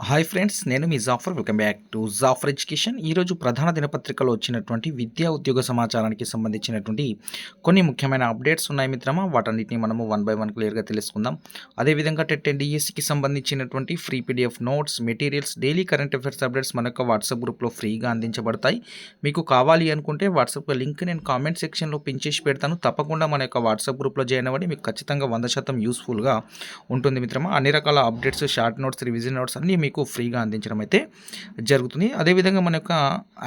Hi friends నేను మీ Jafar welcome back to Jafar education ఈరోజు ప్రధాన దినపత్రికలో వచ్చినటువంటి విద్యా ఉద్యోగ సమాచారానికి సంబంధించినటువంటి కొన్ని ముఖ్యమైన అప్డేట్స్ ఉన్నాయి మిత్రమా. వాటన్నిటిని మనము వన్ బై వన్ క్లియర్గా తెలుసుకుందాం. అదేవిధంగా టెట్ అండ్ డిఎస్సికి సంబంధించినటువంటి free PDF notes materials daily current affairs updates మన యొక్క వాట్సాప్ గ్రూప్లో ఫ్రీగా అందించబడతాయి. మీకు కావాలి అనుకుంటే వాట్సాప్ లింక్ నేను కామెంట్ సెక్షన్లో పిన్ చేసి పెడతాను. తప్పకుండా మన యొక్క వాట్సాప్ గ్రూప్లో జాయిన్ అవ్వండి. మీకు ఖచ్చితంగా వంద శాతం యూస్ఫుల్గా ఉంటుంది మిత్రమా. అన్ని రకాల updates short notes revision notes అన్నీ మీకు ఫ్రీగా అందించడం అయితే జరుగుతుంది. అదేవిధంగా మన యొక్క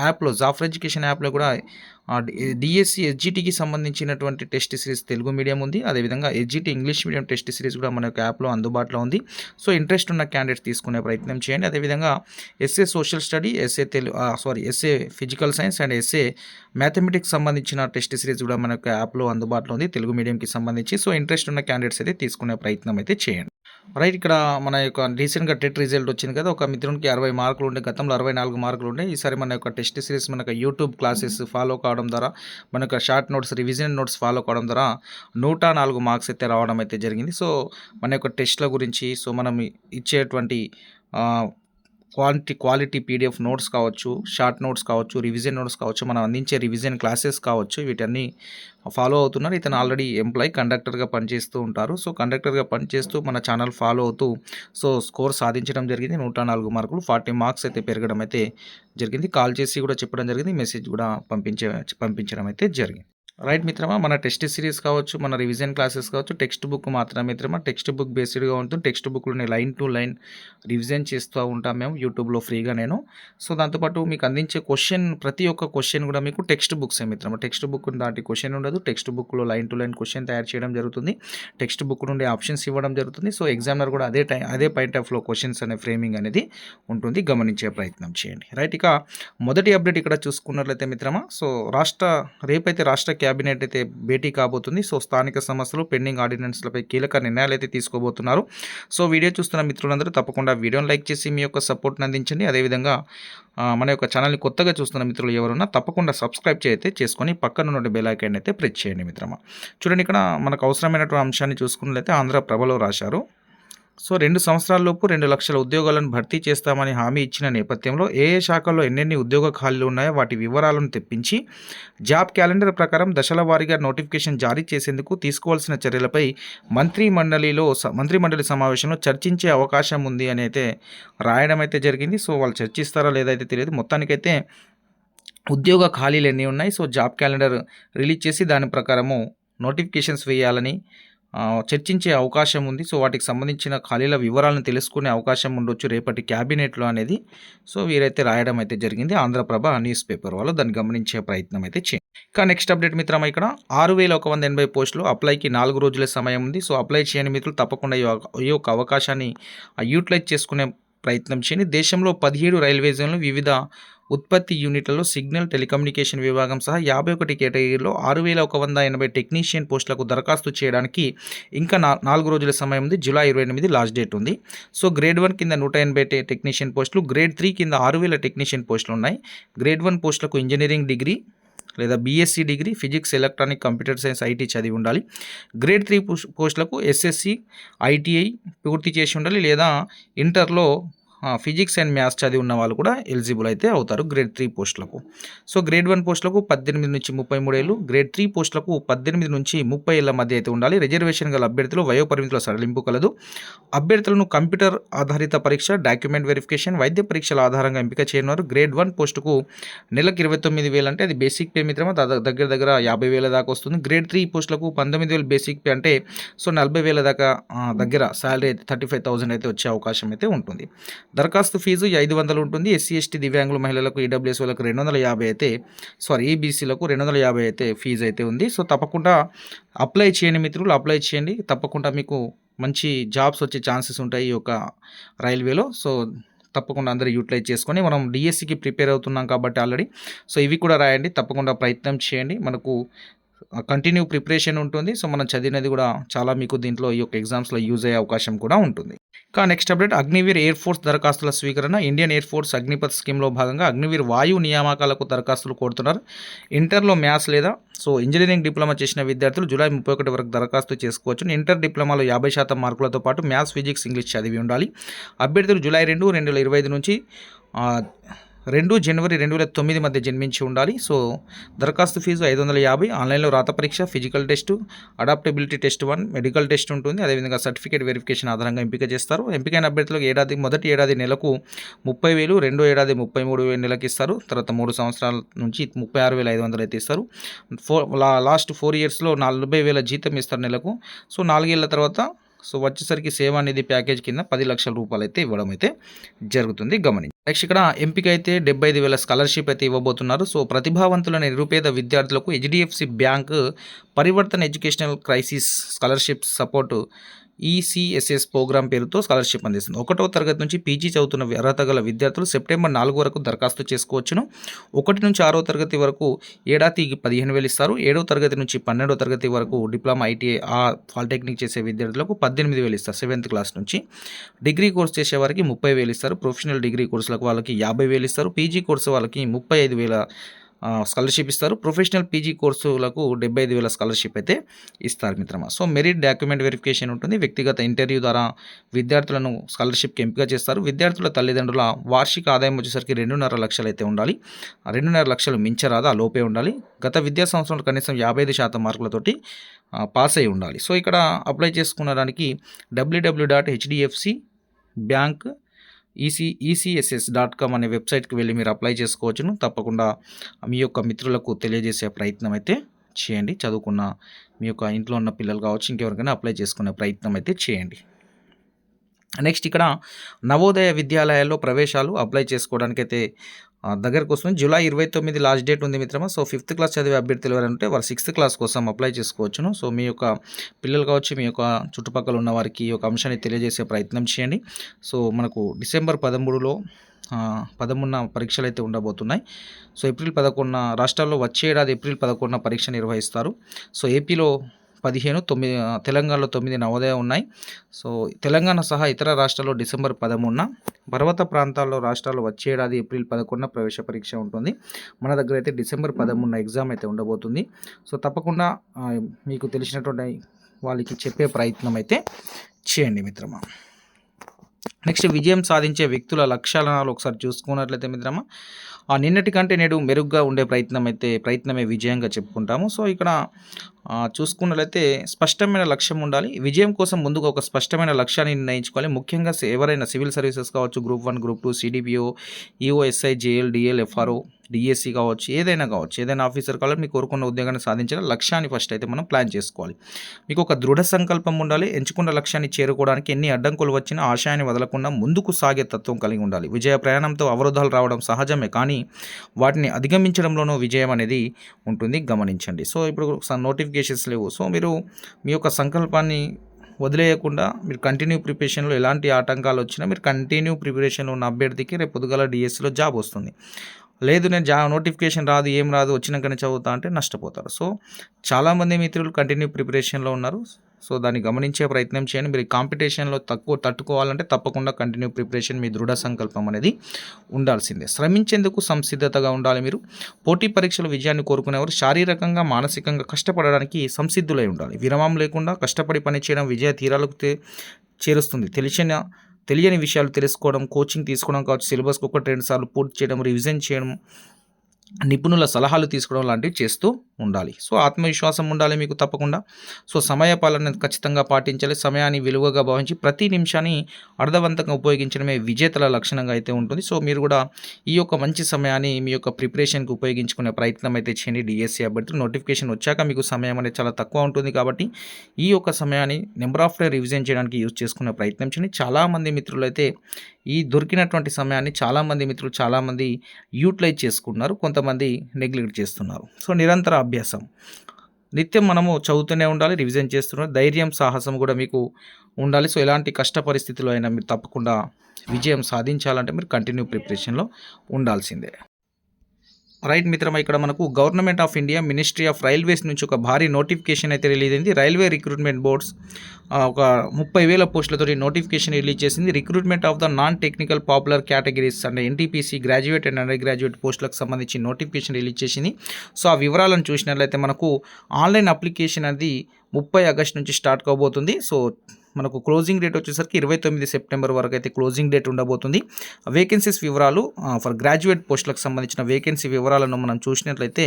యాప్లో జాఫర్ ఎడ్యుకేషన్ యాప్లో కూడా డిఎస్సి ఎస్జిటికి సంబంధించినటువంటి టెస్ట్ సిరీస్ తెలుగు మీడియం ఉంది. అదేవిధంగా SGT English medium test series కూడా మన యొక్క యాప్లో అందుబాటులో ఉంది. సో ఇంట్రెస్ట్ ఉన్న క్యాండిడేట్స్ తీసుకునే ప్రయత్నం చేయండి. అదేవిధంగా SA social study SA Telugu sorry SA physical science and SA mathematics సంబంధించిన టెస్ట్ సిరీస్ కూడా మన యొక్క యాప్లో అందుబాటులో ఉంది. తెలుగు మీడియంకి సంబంధించి. సో ఇంట్రెస్ట్ ఉన్న క్యాండిడేట్స్ అయితే తీసుకునే ప్రయత్నం అయితే చేయండి. రైట్ ఇక్కడ మన యొక్క రీసెంట్గా టెట్ రిజల్ట్ వచ్చింది కదా ఒక మిత్రునికి అరవై మార్కులు ఉండే గతంలో అరవై నాలుగు మార్కులు ఉండే. ఈసారి మన యొక్క టెస్ట్ సిరీస్ మన యొక్క యూట్యూబ్ క్లాసెస్ ఫాలో కావడం ద్వారా మన యొక్క short notes revision notes follow కావడం ద్వారా నూట నాలుగు మార్క్స్ అయితే రావడం అయితే జరిగింది. సో మన యొక్క టెస్ట్ల గురించి సో మనం ఇచ్చేటువంటి క్వాలిటీ క్వాలిటీ పీడిఎఫ్ నోట్స్ కావచ్చు షార్ట్ నోట్స్ కావచ్చు రివిజన్ నోట్స్ కావచ్చు మనం అందించే రివిజన్ క్లాసెస్ కావచ్చు వీటన్ని ఫాలో అవుతున్నారు. ఇతను ఆల్రెడీ ఎంప్లాయీ కండక్టర్గా పనిచేస్తూ ఉంటారు. సో కండక్టర్గా పనిచేస్తూ మన ఛానల్ ఫాలో అవుతూ సో స్కోర్ సాధించడం జరిగింది. నూట నాలుగు మార్కులు ఫార్టీ మార్క్స్ అయితే పెరగడం అయితే జరిగింది. కాల్ చేసి కూడా చెప్పడం జరిగింది. మెసేజ్ కూడా పంపించే పంపించడం అయితే జరిగింది. రైట్ మిత్రమా మన టెస్ట్ సిరీస్ కావచ్చు మన రివిజన్ క్లాసెస్ కావచ్చు టెక్స్ట్ బుక్ మాత్రమే మిత్రమా. టెక్స్ట్ బుక్ బేస్డ్గా ఉంటుంది. టెక్స్ట్ బుక్లోనే లైన్ టు లైన్ రివిజన్ చేస్తూ ఉంటాం మేము యూట్యూబ్లో ఫ్రీగా నేను. సో దాంతోపాటు మీకు అందించే క్వశ్చన్ ప్రతి ఒక్క క్వశ్చన్ కూడా మీకు టెక్స్ట్ బుక్సే మిత్రమా. టెక్స్ట్ బుక్ దాటి క్వశ్చన్ ఉండదు. టెక్స్ట్ బుక్లో లైన్ టు లైన్ క్వశ్చన్ తయారు చేయడం జరుగుతుంది. టెక్స్ట్ బుక్ నుండి ఆప్షన్స్ ఇవ్వడం జరుగుతుంది. సో ఎగ్జామినర్ కూడా అదే టైం అదే పాయింట్ ఆఫ్లో క్వశ్చన్స్ అనే ఫ్రేమింగ్ అనేది ఉంటుంది. గమనించే ప్రయత్నం చేయండి. రైట్ ఇక మొదటి అప్డేట్ ఇక్కడ చూసుకున్నట్లయితే మిత్రమా సో రాష్ట్ర రేపైతే రాష్ట్ర క్యాబినెట్ అయితే భేటీ కాబోతుంది. సో స్థానిక సమస్యలు పెండింగ్ ఆర్డినెన్స్లపై కీలక నిర్ణయాలు అయితే తీసుకోబోతున్నారు. సో వీడియో చూస్తున్న మిత్రులందరూ తప్పకుండా వీడియోని లైక్ చేసి మీ యొక్క సపోర్ట్ని అందించండి. అదేవిధంగా మన యొక్క ఛానల్ని కొత్తగా చూస్తున్న మిత్రులు ఎవరున్నా తప్పకుండా సబ్స్క్రైబ్ అయితే చేసుకొని పక్కన ఉన్న బెల్ ఐకాన్ అయితే ప్రెస్ చేయండి మిత్రమా. చూడండి ఇక్కడ మనకు అవసరమైనటువంటి అంశాన్ని చూసుకున్నట్లయితే ఆంధ్ర ప్రభలో రాశారు. సో రెండు సంవత్సరాల్లోపు రెండు లక్షల ఉద్యోగాలను భర్తీ చేస్తామని హామీ ఇచ్చిన నేపథ్యంలో ఏ ఏ శాఖల్లో ఎన్నెన్ని ఉద్యోగ ఖాళీలు ఉన్నాయో వాటి వివరాలను తెప్పించి జాబ్ క్యాలెండర్ ప్రకారం దశల వారీగా నోటిఫికేషన్ జారీ చేసేందుకు తీసుకోవాల్సిన చర్యలపై మంత్రి మండలిలో మంత్రి మండలి సమావేశంలో చర్చించే అవకాశం ఉంది అని అయితే రాయడం అయితే జరిగింది. సో వాళ్ళు చర్చిస్తారా లేదైతే తెలియదు. మొత్తానికైతే ఉద్యోగ ఖాళీలు ఎన్ని ఉన్నాయి? సో జాబ్ క్యాలెండర్ రిలీజ్ చేసి దాని ప్రకారము నోటిఫికేషన్స్ వేయాలని చర్చించే అవకాశం ఉంది. సో వాటికి సంబంధించిన ఖాళీల వివరాలను తెలుసుకునే అవకాశం ఉండొచ్చు రేపటి క్యాబినెట్లో అనేది. సో వీరైతే రాయడం అయితే జరిగింది. ఆంధ్రప్రభ న్యూస్ పేపర్ వాళ్ళు దాన్ని గమనించే ప్రయత్నం అయితే చేయండి. ఇంకా నెక్స్ట్ అప్డేట్ మిత్రం ఇక్కడ. ఆరు వేల ఒక వంద ఎనభై పోస్టులు అప్లైకి నాలుగు రోజుల సమయం ఉంది. సో అప్లై చేయని మిత్రులు తప్పకుండా ఈ యొక్క అవకాశాన్ని యూటిలైజ్ చేసుకునే ప్రయత్నం చేయండి. దేశంలో పదిహేడు రైల్వే జోన్లు వివిధ ఉత్పత్తి యూనిట్లలో సిగ్నల్ టెలికమ్యూనికేషన్ విభాగం సహా యాభై ఒకటి కేటగిరీలో ఆరు వేల ఒక వంద ఎనభై టెక్నీషియన్ పోస్టులకు దరఖాస్తు చేయడానికి ఇంకా నాలుగు రోజుల సమయం ఉంది. జూలై ఇరవై ఎనిమిది లాస్ట్ డేట్ ఉంది. సో గ్రేడ్ వన్ కింద నూట ఎనభై టెక్నీషియన్ పోస్టులు గ్రేడ్ త్రీ కింద ఆరు వేల టెక్నీషియన్ పోస్టులు ఉన్నాయి. గ్రేడ్ వన్ పోస్టులకు ఇంజనీరింగ్ డిగ్రీ లేదా BSc degree physics electronic computer science IT చదివి ఉండాలి. గ్రేడ్ త్రీ పోస్టులకు ఎస్ఎస్సి ఐటీఐ పూర్తి చేసి ఉండాలి లేదా ఇంటర్లో ఫిజిక్స్ అండ్ మ్యాథ్స్ చదివి ఉన్న వాళ్ళు కూడా ఎలిజిబుల్ అయితే అవుతారు గ్రేడ్ త్రీ పోస్టులకు. సో గ్రేడ్ వన్ పోస్టులకు పద్దెనిమిది నుంచి ముప్పై మూడేళ్ళు గ్రేడ్ త్రీ పోస్టులకు పద్దెనిమిది నుంచి ముప్పై ఏళ్ళ మధ్య అయితే ఉండాలి. రిజర్వేషన్ గల అభ్యర్థులు వయోపరిమితుల సడలింపు కలదు. అభ్యర్థులను కంప్యూటర్ ఆధారిత పరీక్ష డాక్యుమెంట్ వెరిఫికేషన్ వైద్య పరీక్షల ఆధారంగా ఎంపిక చేయనున్నారు. గ్రేడ్ వన్ పోస్టుకు నెలకు ఇరవై తొమ్మిది వేలు అంటే అది బేసిక్ పే మిత్రమా? దగ్గర దగ్గర యాభై వేల దాకా వస్తుంది. గ్రేడ్ త్రీ పోస్టులకు పంతొమ్మిది వేలు బేసిక్ పే అంటే సో నలభై వేల దాకా దగ్గర శాలరీ అయితే థర్టీ ఫైవ్ థౌసండ్ అయితే వచ్చే అవకాశం అయితే ఉంటుంది. దరఖాస్తు ఫీజు ఐదు వందలు ఉంటుంది. ఎస్సీ ఎస్టీ దివ్యాంగుల మహిళలకు ఈడబ్ల్యూఎస్ వాళ్ళకు రెండు వందల యాభై అయితే సారీ ఈబీసీలకు రెండు వందల యాభై అయితే ఫీజు అయితే ఉంది. సో తప్పకుండా అప్లై చేయండి మిత్రులు అప్లై చేయండి. తప్పకుండా మీకు మంచి జాబ్స్ వచ్చే ఛాన్సెస్ ఉంటాయి ఈ యొక్క రైల్వేలో. సో తప్పకుండా అందరూ యూటిలైజ్ చేసుకొని మనం డిఎస్సికి ప్రిపేర్ అవుతున్నాం కాబట్టి ఆల్రెడీ. సో ఇవి కూడా రాయండి. తప్పకుండా ప్రయత్నం చేయండి. మనకు కంటిన్యూ ప్రిపరేషన్ ఉంటుంది. సో మనం చదివినది కూడా చాలా మీకు దీంట్లో ఈ యొక్క ఎగ్జామ్స్లో యూజ్ అయ్యే అవకాశం కూడా ఉంటుంది. ఇంకా next update Agniveer air force దరఖాస్తుల స్వీకరణ. ఇండియన్ ఎయిర్ ఫోర్స్ అగ్నిపథ్ స్కీమ్లో భాగంగా అగ్నివీర్ వాయు నియామకాలకు దరఖాస్తులు కోరుతున్నారు. ఇంటర్లో మ్యాథ్స్ లేదా? సో ఇంజనీరింగ్ డిప్లొమా చేసిన విద్యార్థులు జూలై ముప్పై ఒకటి వరకు దరఖాస్తు చేసుకోవచ్చు ఇంటర్ డిప్లొమాలో యాభై శాతం మార్కులతో పాటు మ్యాథ్స్ ఫిజిక్స్ ఇంగ్లీష్ చదివి ఉండాలి. అభ్యర్థులు జూలై రెండు రెండు వేల ఇరవై ఐదు నుంచి రెండు జనవరి రెండు వేల తొమ్మిది మధ్య జన్మించి ఉండాలి. సో దరఖాస్తు ఫీజు ఐదు వందల యాభై ఆన్లైన్లో రాత పరీక్ష physical test adaptability test one medical test ఉంటుంది. అదేవిధంగా సర్టిఫికేట్ వెరిఫికేషన్ ఆధారంగా ఎంపిక చేస్తారు. ఎంపికైన అభ్యర్థులకు ఏడాది మొదటి ఏడాది నెలకు ముప్పై వేలు రెండో ఏడాది ముప్పై మూడు వేలు నెలకి ఇస్తారు. తర్వాత మూడు సంవత్సరాల నుంచి ముప్పై ఆరు వేల ఐదు వందలు అయితే ఇస్తారు. ఫోర్ లా లాస్ట్ ఫోర్ ఇయర్స్లో నలభై వేల జీతం ఇస్తారు నెలకు. సో నాలుగేళ్ళ తర్వాత సో వచ్చేసరికి సేవా అనేది ప్యాకేజ్ కింద పది లక్షల రూపాయలు అయితే ఇవ్వడం అయితే జరుగుతుంది. గమనించి. నెక్స్ట్ ఇక్కడ ఎంపిక అయితే డెబ్బై ఐదు వేల స్కాలర్షిప్ అయితే ఇవ్వబోతున్నారు. సో ప్రతిభావంతులైన నిరుపేద విద్యార్థులకు HDFC bank Parivartan educational crisis scholarship support ECSS program పేరుతో స్కాలర్షిప్ అందిస్తుంది. ఒకటో తరగతి నుంచి పీజీ చదువుతున్న అర్హత గల విద్యార్థులు సెప్టెంబర్ నాలుగు వరకు దరఖాస్తు చేసుకోవచ్చును. ఒకటి నుంచి ఆరో తరగతి వరకు ఏడాదికి పదిహేను వేలు ఇస్తారు. ఏడో తరగతి నుంచి పన్నెండో తరగతి వరకు డిప్లొమా ఐటీఐ ఆ పాలిటెక్నిక్ చేసే విద్యార్థులకు పద్దెనిమిది వేలు ఇస్తారు. సెవెంత్ క్లాస్ నుంచి డిగ్రీ కోర్స్ చేసే వారికి ముప్పై వేలు ఇస్తారు. ప్రొఫెషనల్ డిగ్రీ కోర్సులకు వాళ్ళకి యాభై వేలు ఇస్తారు. పీజీ కోర్సు వాళ్ళకి ముప్పై ఐదు వేల స్కాలర్షిప్ ఇస్తారు. ప్రొఫెషనల్ పీజీ కోర్సులకు డెబ్బై ఐదు వేల స్కాలర్షిప్ అయితే ఇస్తారు మిత్రమా. సో మెరిట్ డాక్యుమెంట్ వెరిఫికేషన్ ఉంటుంది. వ్యక్తిగత ఇంటర్వ్యూ ద్వారా విద్యార్థులను స్కాలర్షిప్కి ఎంపిక చేస్తారు. విద్యార్థుల తల్లిదండ్రుల వార్షిక ఆదాయం వచ్చేసరికి రెండున్నర లక్షలు అయితే ఉండాలి. రెండున్నర లక్షలు మించరాదా. లోపే ఉండాలి. గత విద్యా సంవత్సరంలో కనీసం యాభై ఐదు శాతం మార్కులతోటి పాస్ అయి ఉండాలి. సో ఇక్కడ apply చేసుకునడానికి WW dot HDFC bank EC ECSS dot com అనే వెబ్సైట్కి వెళ్ళి మీరు అప్లై చేసుకోవచ్చును. తప్పకుండా మీ యొక్క మిత్రులకు తెలియజేసే ప్రయత్నం అయితే చేయండి. చదువుకున్న మీ యొక్క ఇంట్లో ఉన్న పిల్లలు కావచ్చు ఇంకెవరికైనా అప్లై చేసుకునే ప్రయత్నం అయితే చేయండి. నెక్స్ట్ ఇక్కడ నవోదయ విద్యాలయాల్లో ప్రవేశాలు అప్లై చేసుకోవడానికి అయితే దగ్గరకు వస్తుంది జూలై ఇరవై తొమ్మిది లాస్ట్ డేట్ ఉంది మిత్రమా. సో ఫిఫ్త్ క్లాస్ చదివే అభ్యర్థులు ఎవరంటే వారు సిక్స్త్ క్లాస్ కోసం అప్లై చేసుకోవచ్చును. సో మీ యొక్క పిల్లలు కావచ్చు మీ యొక్క చుట్టుపక్కల ఉన్న వారికి ఈ యొక్క అంశాన్ని తెలియజేసే ప్రయత్నం చేయండి. సో మనకు డిసెంబర్ పదమూడులో ఆ, పదమూడున పరీక్షలు అయితే ఉండబోతున్నాయి. సో ఏప్రిల్ పదకొండున రాష్ట్రాల్లో వచ్చే ఏడాది ఏప్రిల్ పదకొండున పరీక్ష నిర్వహిస్తారు. సో ఏపీలో పదిహేను తొమ్మిది తెలంగాణలో తొమ్మిది నవోదయ ఉన్నాయి. సో తెలంగాణ సహా ఇతర రాష్ట్రాల్లో డిసెంబర్ పదమూడున పర్వత ప్రాంతాల్లో రాష్ట్రాల్లో వచ్చే ఏడాది ఏప్రిల్ పదకొండున ప్రవేశ పరీక్ష ఉంటుంది. మన దగ్గర అయితే డిసెంబర్ పదమూడున ఎగ్జామ్ అయితే ఉండబోతుంది. సో తప్పకుండా మీకు తెలిసినటువంటి వాళ్ళకి చెప్పే ప్రయత్నం అయితే చేయండి మిత్రమా. నెక్స్ట్ విజయం సాధించే వ్యక్తుల లక్షణాలు ఒకసారి చూసుకున్నట్లయితే మిత్రమా ఆ నిన్నటి కంటే నేడు మెరుగ్గా ఉండే ప్రయత్నం అయితే ప్రయత్నమే విజయంగా చెప్పుకుంటాము. సో ఇక్కడ చూసుకున్నట్లయితే స్పష్టమైన లక్ష్యం ఉండాలి. విజయం కోసం ముందుగా ఒక స్పష్టమైన లక్ష్యాన్ని నిర్ణయించుకోవాలి. ముఖ్యంగా ఎవరైనా సివిల్ సర్వీసెస్ కావచ్చు group one group two CDPO EOSI JL DL FRO DSC కావచ్చు ఏదైనా కావచ్చు ఏదైనా ఆఫీసర్ కావాలి మీ కోరుకున్న ఉద్యోగాన్ని సాధించిన లక్ష్యాన్ని ఫస్ట్ అయితే మనం ప్లాన్ చేసుకోవాలి. మీకు ఒక దృఢ సంకల్పం ఉండాలి ఎంచుకున్న లక్ష్యాన్ని చేరుకోవడానికి ఎన్ని అడ్డంకులు వచ్చినా ఆశయాన్ని వదలకుండా ముందుకు సాగే తత్వం కలిగి ఉండాలి. విజయ ప్రయాణంతో అవరోధాలు రావడం సహజమే కానీ వాటిని అధిగమించడంలోనూ విజయం అనేది ఉంటుంది గమనించండి. సో ఇప్పుడు నోటిఫికేషన్స్ లేవు. సో మీరు మీ యొక్క సంకల్పాన్ని వదిలేయకుండా మీరు కంటిన్యూ ప్రిపరేషన్లో ఎలాంటి ఆటంకాలు వచ్చినా మీరు కంటిన్యూ ప్రిపరేషన్లో ఉన్న అభ్యర్థికి రేపు పొద్దుగల డిఎస్సిలో జాబ్ వస్తుంది. లేదు నేను జా నోటిఫికేషన్ రాదు ఏం రాదు వచ్చినాకనే చదువుతా అంటే నష్టపోతారు. సో చాలామంది మిత్రులు కంటిన్యూ ప్రిపరేషన్లో ఉన్నారు. సో దాన్ని గమనించే ప్రయత్నం చేయండి. మీరు కాంపిటీషన్లో తక్కువ తట్టుకోవాలంటే తప్పకుండా కంటిన్యూ ప్రిపరేషన్ మీ దృఢ సంకల్పం అనేది ఉండాల్సిందే. శ్రమించేందుకు సంసిద్ధతగా ఉండాలి మీరు. పోటీ పరీక్షల విజయాన్ని కోరుకునేవారు శారీరకంగా మానసికంగా కష్టపడడానికి సంసిద్ధులై ఉండాలి. విరామం లేకుండా కష్టపడి పనిచేయడం విజయ తీరాలకు చేరుస్తుంది. తెలిసిన తెలియని విషయాలు తెలుసుకోవడం కోచింగ్ తీసుకోవడం కావచ్చు సిలబస్కి ఒకటి రెండు సార్లు పూర్తి చేయడం రివిజన్ చేయడం నిపుణుల సలహాలు తీసుకోవడం లాంటివి చేస్తూ ఉండాలి. సో ఆత్మవిశ్వాసం ఉండాలి మీకు తప్పకుండా. సో సమయ పాలన ఖచ్చితంగా పాటించాలి. సమయాన్ని విలువగా భావించి ప్రతి నిమిషాన్ని అర్థవంతంగా ఉపయోగించడమే విజేతల లక్షణంగా అయితే ఉంటుంది. సో మీరు కూడా ఈ యొక్క మంచి సమయాన్ని మీ యొక్క ప్రిపరేషన్కి ఉపయోగించుకునే ప్రయత్నం అయితే చేయండి. డిఎస్సి అభ్యర్థులు నోటిఫికేషన్ వచ్చాక మీకు సమయం అనేది చాలా తక్కువ ఉంటుంది కాబట్టి ఈ యొక్క సమయాన్ని నెంబర్ ఆఫ్ డే రివిజన్ చేయడానికి యూజ్ చేసుకునే ప్రయత్నం చేయండి. చాలామంది మిత్రులు అయితే ఈ దొరికినటువంటి సమయాన్ని చాలామంది మిత్రులు చాలామంది యూటిలైజ్ కొంత కొంతమంది నెగ్లెక్ట్ చేస్తున్నారు. సో నిరంతర అభ్యాసం. నిత్యం మనము చదువుతూనే ఉండాలి రివిజన్ చేస్తున్నారు ధైర్యం సాహసం కూడా మీకు ఉండాలి. సో ఎలాంటి కష్ట పరిస్థితుల్లో అయినా మీరు తప్పకుండా విజయం సాధించాలంటే మీరు కంటిన్యూ ప్రిపరేషన్లో ఉండాల్సిందే. రైట్ మిత్రమా ఇక్కడ మనకు government of India ministry of railways నుంచి ఒక భారీ నోటిఫికేషన్ అయితే రిలీజ్ అయింది. రైల్వే రిక్రూట్మెంట్ బోర్డ్స్ ఒక ముప్పై వేల పోస్టులతో నోటిఫికేషన్ రిలీజ్ చేసింది. Recruitment of the non technical popular categories అంటే NTPC graduate and under graduate పోస్టులకు సంబంధించి నోటిఫికేషన్ రిలీజ్ చేసింది. సో ఆ వివరాలను చూసినట్లయితే మనకు ఆన్లైన్ అప్లికేషన్ అనేది ముప్పై ఆగస్ట్ నుంచి స్టార్ట్ కాబోతుంది. సో మనకు క్లోజింగ్ డేట్ వచ్చేసరికి ఇరవై తొమ్మిది సెప్టెంబర్ వరకు అయితే క్లోజింగ్ డేట్ ఉండబోతుంది. వేకెన్సీస్ వివరాలు ఫర్ గ్రాడ్యుయేట్ పోస్టులకు సంబంధించిన వేకెన్సీ వివరాలను మనం చూసినట్లయితే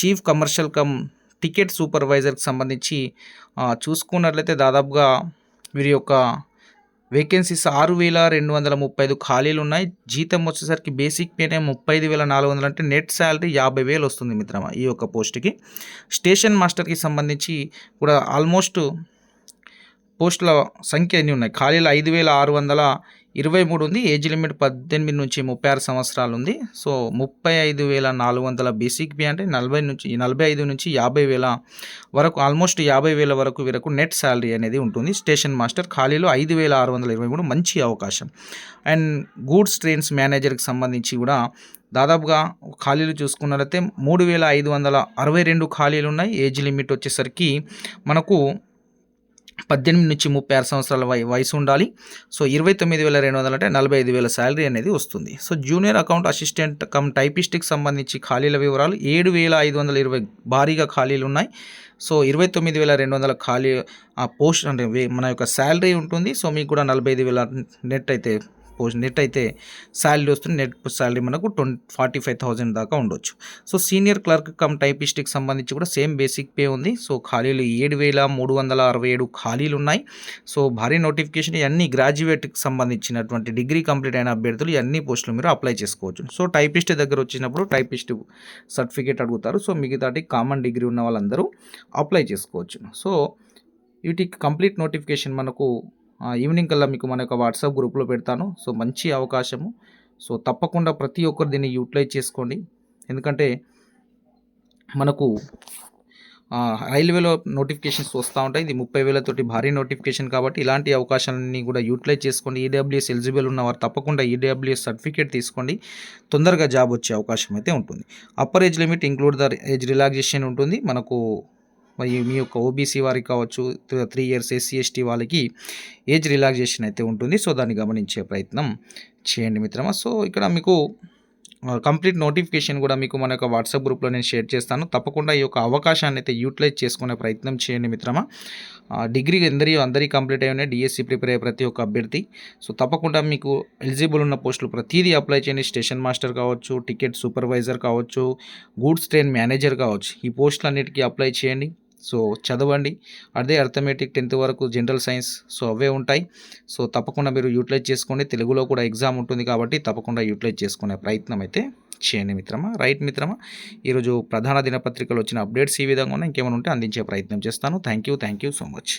చీఫ్ కమర్షియల్ కమ్ టికెట్ సూపర్వైజర్కి సంబంధించి చూసుకున్నట్లయితే దాదాపుగా వీరి యొక్క వేకెన్సీస్ ఆరు వేల రెండు వందల ముప్పై ఐదు ఖాళీలు ఉన్నాయి. జీతం వచ్చేసరికి బేసిక్ పేనే ముప్పై ఐదు వేల నాలుగు వందలు అంటే నెట్ శాలరీ యాభై వేలు వస్తుంది మిత్రమా ఈ యొక్క పోస్ట్కి స్టేషన్ మాస్టర్కి సంబంధించి కూడా ఆల్మోస్ట్ పోస్టుల సంఖ్య ఎన్ని ఉన్నాయి? ఖాళీలు ఐదు వేల ఆరు వందల ఇరవై మూడు ఉంది. ఏజ్ లిమిట్ పద్దెనిమిది నుంచి ముప్పై ఆరు సంవత్సరాలు ఉంది. సో ముప్పై ఐదు వేల నాలుగు వందల బేసిక్ బి అంటే నలభై నుంచి నలభై ఐదు నుంచి యాభై వేల వరకు ఆల్మోస్ట్ యాభై వేల వరకు వీరకు నెట్ శాలరీ అనేది ఉంటుంది. స్టేషన్ మాస్టర్ ఖాళీలో ఐదు వేల ఆరు వందల ఇరవై మూడు మంచి అవకాశం. అండ్ గూడ్స్ ట్రైన్స్ మేనేజర్కి సంబంధించి కూడా దాదాపుగా ఖాళీలు చూసుకున్నట్లయితే మూడు వేల ఐదు వందల అరవై రెండు ఖాళీలు ఉన్నాయి. ఏజ్ లిమిట్ వచ్చేసరికి మనకు పద్దెనిమిది నుంచి ముప్పై ఆరు సంవత్సరాల వయ వయసు ఉండాలి. సో ఇరవై తొమ్మిది వేల రెండు వందలు అంటే నలభై ఐదు వేల శాలరీ అనేది వస్తుంది. So junior account assistant cum టైపిస్టిక్ సంబంధించి ఖాళీల వివరాలు ఏడు వేల ఐదు వందల ఇరవై భారీగా ఖాళీలు ఉన్నాయి. సో ఇరవై తొమ్మిది వేల రెండు వందల ఖాళీ ఆ పోస్ట్ అంటే మన యొక్క శాలరీ ఉంటుంది. సో మీకు కూడా నలభై ఐదు వేల నెట్ అయితే సపోజ్ నెట్ అయితే శాలరీ వస్తుంది నెట్ శాలరీ మనకు ట్వంటీ ఫార్టీ ఫైవ్ థౌజండ్ దాకా ఉండొచ్చు. సో సీనియర్ క్లర్క్ కమ్ టైపిస్ట్కి సంబంధించి కూడా సేమ్ బేసిక్ పే ఉంది. సో ఖాళీలు ఏడు వేల మూడు వందల అరవై ఏడు ఖాళీలు ఉన్నాయి. సో భారీ నోటిఫికేషన్ ఇవన్నీ గ్రాడ్యుయేట్కి సంబంధించినటువంటి డిగ్రీ కంప్లీట్ అయిన అభ్యర్థులు ఇవన్నీ అన్ని పోస్టులు మీరు అప్లై చేసుకోవచ్చు. సో టైపిస్ట్ దగ్గర వచ్చినప్పుడు టైపిస్ట్ సర్టిఫికేట్ అడుగుతారు. సో మిగతాటి కామన్ డిగ్రీ ఉన్న వాళ్ళందరూ అప్లై చేసుకోవచ్చు. సో వీటికి కంప్లీట్ నోటిఫికేషన్ మనకు ఈవినింగ్ కల్లా మీకు మన యొక్క వాట్సాప్ గ్రూప్లో పెడతాను. సో మంచి అవకాశము. సో తప్పకుండా ప్రతి ఒక్కరు దీన్ని యూటిలైజ్ చేసుకోండి. ఎందుకంటే మనకు రైల్వేలో నోటిఫికేషన్స్ వస్తూ ఉంటాయి. ఇది ముప్పై వేలతోటి భారీ నోటిఫికేషన్ కాబట్టి ఇలాంటి అవకాశాలన్నీ కూడా యూటిలైజ్ చేసుకోండి. ఈడబ్ల్యూఎస్ ఎలిజిబుల్ ఉన్నవారు తప్పకుండా ఈడబ్ల్యూఎస్ సర్టిఫికేట్ తీసుకోండి. తొందరగా జాబ్ వచ్చే అవకాశం అయితే ఉంటుంది. Upper age limit include the age relaxation ఉంటుంది. మనకు మరి మీ యొక్క ఓబీసీ వారికి కావచ్చు త్రీ ఇయర్స్ ఎస్సీ ఎస్టీ వాళ్ళకి ఏజ్ రిలాక్సేషన్ అయితే ఉంటుంది. సో దాన్ని గమనించే ప్రయత్నం చేయండి మిత్రమా. సో ఇక్కడ మీకు కంప్లీట్ నోటిఫికేషన్ కూడా మీకు మన యొక్క వాట్సాప్ గ్రూప్లో నేను షేర్ చేస్తాను. తప్పకుండా ఈ యొక్క అవకాశాన్ని అయితే యూటిలైజ్ చేసుకునే ప్రయత్నం చేయండి మిత్రమా. ఆ, డిగ్రీ అందరి అందరికీ కంప్లీట్ అయి ఉన్నాయి డిఎస్సి ప్రిపేర్ అయ్యే ప్రతి ఒక్క అభ్యర్థి. సో తప్పకుండా మీకు ఎలిజిబుల్ ఉన్న పోస్టులు ప్రతిదీ అప్లై చేయండి. స్టేషన్ మాస్టర్ కావచ్చు టికెట్ సూపర్వైజర్ కావచ్చు గూడ్స్ ట్రైన్ మేనేజర్ కావచ్చు. ఈ పోస్టులన్నిటికీ అప్లై చేయండి. సో చదవండి. అదే అర్థమెటిక్ టెన్త్ వరకు జనరల్ సైన్స్ సో అవే ఉంటాయి. సో తప్పకుండా మీరు యూటిలైజ్ చేసుకోండి. తెలుగులో కూడా ఎగ్జామ్ ఉంటుంది కాబట్టి తప్పకుండా యూటిలైజ్ చేసుకునే ప్రయత్నం అయితే చేయండి మిత్రమా. రైట్ మిత్రమా ఈరోజు ప్రధాన దినపత్రికలు వచ్చిన అప్డేట్స్ ఈ విధంగా ఉన్నాయి. ఇంకేమైనా ఉంటే అందించే ప్రయత్నం చేస్తాను. Thank you thank you so much.